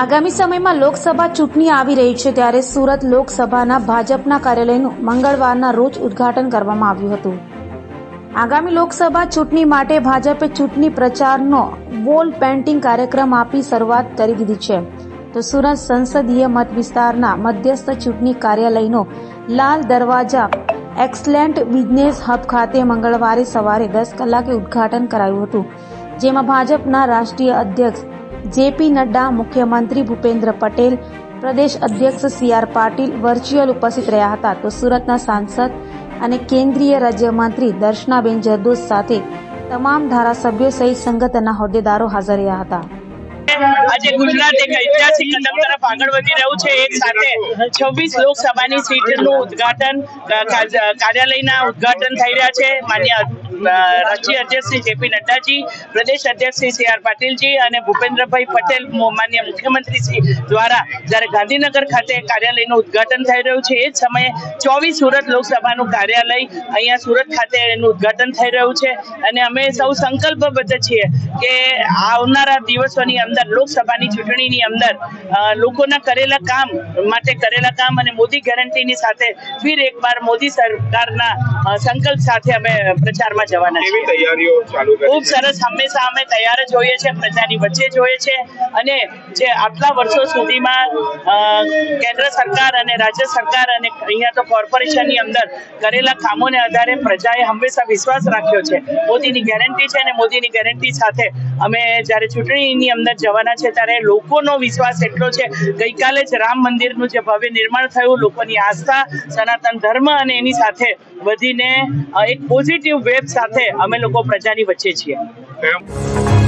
આગામી સમયમાં લોકસભા ચૂંટણી આવી રહી છે ત્યારે સુરત લોકસભાના ભાજપના કાર્યાલયનું મંગળવારના રોજ ઉદ્ઘાટન કરવામાં આવ્યું હતું. આગામી લોકસભા ચૂંટણી માટે ભાજપે ચૂંટણી પ્રચારનો વોલ પેઇન્ટિંગ કાર્યક્રમ આપી શરૂઆત કરી દીધી છે. તો સુરત સંસદીય મત વિસ્તારના મધ્યસ્થ ચૂંટણી કાર્યાલયનો Lal Darwaja excellent business hub ખાતે મંગળવારે સવારે દસ કલાકે ઉદ્ઘાટન કરાયું હતું. જેમાં ભાજપના રાષ્ટ્રીય અધ્યક્ષ જેપી નડ્ડા મુખ્યમંત્રી ભૂપેન્દ્ર પટેલ પ્રદેશ અધ્યક્ષ સી આર પાટીલ વર્ચ્યુઅલ ઉપસ્થિત રહ્યા હતા તો સુરતના સાંસદ અને કેન્દ્રીય રાજ્યમંત્રી દર્શનાબેન જરદોસ સાથે તમામ ધારાસભ્યો સહિત સંગઠનના હોદ્દેદારો હાજર રહ્યા હતા આજે ગુજરાત એક ઐતિહાસિક કદમ તરફ આગળ વધી રહ્યું છે. એક સાથે છવ્વીસ લોકસભાની સીટનું ઉદઘાટન કાર્યાલયના ઉદઘાટન થઈ રહ્યા છે. માન્ય રાષ્ટ્રીય અધ્યક્ષ શ્રી જેપી નડ્ડાજી, પ્રદેશ અધ્યક્ષ શ્રી સી આર પાટીલજી અને ભૂપેન્દ્રભાઈ પટેલ માન્ય મુખ્યમંત્રી શ્રી દ્વારા જ્યારે ગાંધીનગર ખાતે કાર્યાલયનું ઉદ્ઘાટન થઈ રહ્યું છે. એ જ સમયે ચોવીસ સુરત લોકસભાનું કાર્યાલય અહીંયા સુરત ખાતે એનું ઉદ્ઘાટન થઈ રહ્યું છે. અને અમે સૌ સંકલ્પબદ્ધ છીએ કે આવનારા દિવસોની અંદર લોકસભાની ચૂંટણીની અંદર લોકોના કરેલા કામ માટે કરેલા કામ અને મોદી ગેરંટીની સાથે ફિર એકવાર મોદી સરકારના સંકલ્પ સાથે અમે પ્રચારમાં જવાના છીએ. ખૂબ સરસ. હંમેશા અમે તૈયાર જ હોઈએ છીએ પ્રજાની વચ્ચે જ હોઈએ છીએ. અને જે આટલા વર્ષો સુધીમાં કેન્દ્ર સરકાર અને રાજ્ય સરકાર અને અહીંયા તો કોર્પોરેશનની અંદર કરેલા કામોને આધારે પ્રજાએ હંમેશા વિશ્વાસ રાખ્યો છે. મોદીની ગેરંટી છે અને મોદીની ગેરંટી સાથે અમે જ્યારે ચૂંટણીની અંદર જવાના છે ત્યારે લોકોનો વિશ્વાસ એટલો છે. ગઈકાલે જ રામ મંદિરનું જે ભવ્ય નિર્માણ થયું, લોકોની આસ્થા, સનાતન ધર્મ અને એની સાથે વધીને એક પોઝિટિવ વેબ સાથે અમે લોકો પ્રજાની વચ્ચે છીએ.